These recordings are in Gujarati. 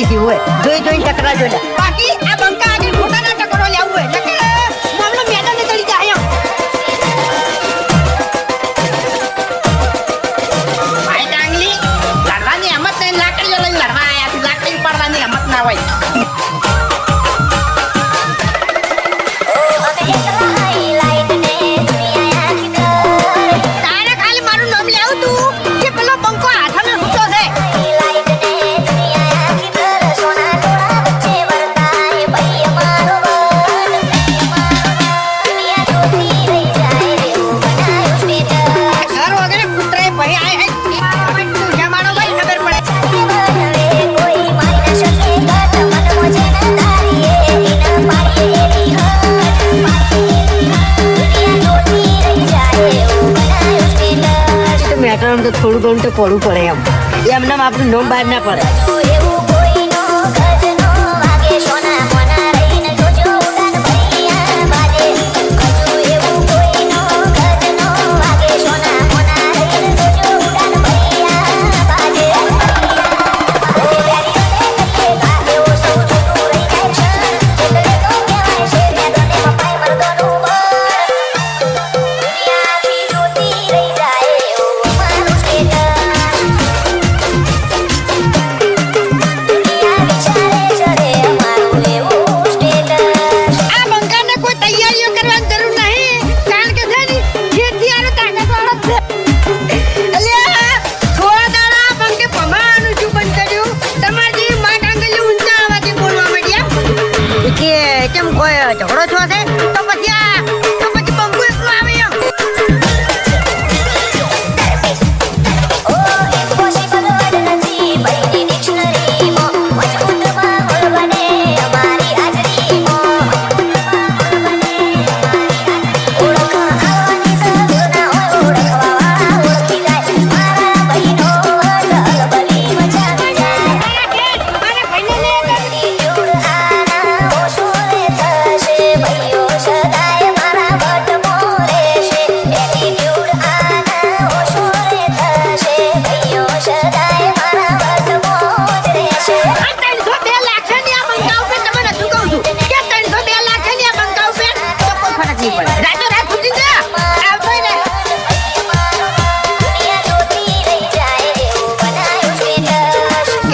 થઈ ગયું હોય. જોઈ જોઈ, ટકરા, જોઈ બાકી આ બંકા આગળ ખોટાના ટકરો લેવું હોય. મામલો મેદાને ચડી જાય ભાઈ ડાંગલી, લડવાની હિંમત નહીં. લાકડીઓ લઈને લડવા આવ્યા લાકડી પાડવાની હિંમત ના હોય. થોડું ઘણું તો પડવું પડે એમ. એમને આપણું નોમ બહાર ના પડે.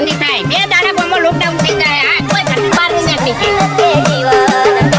નહીં થાય. બે દાડા લોકડાઉન થઈ જાય. આ કોઈ ધંધા નથી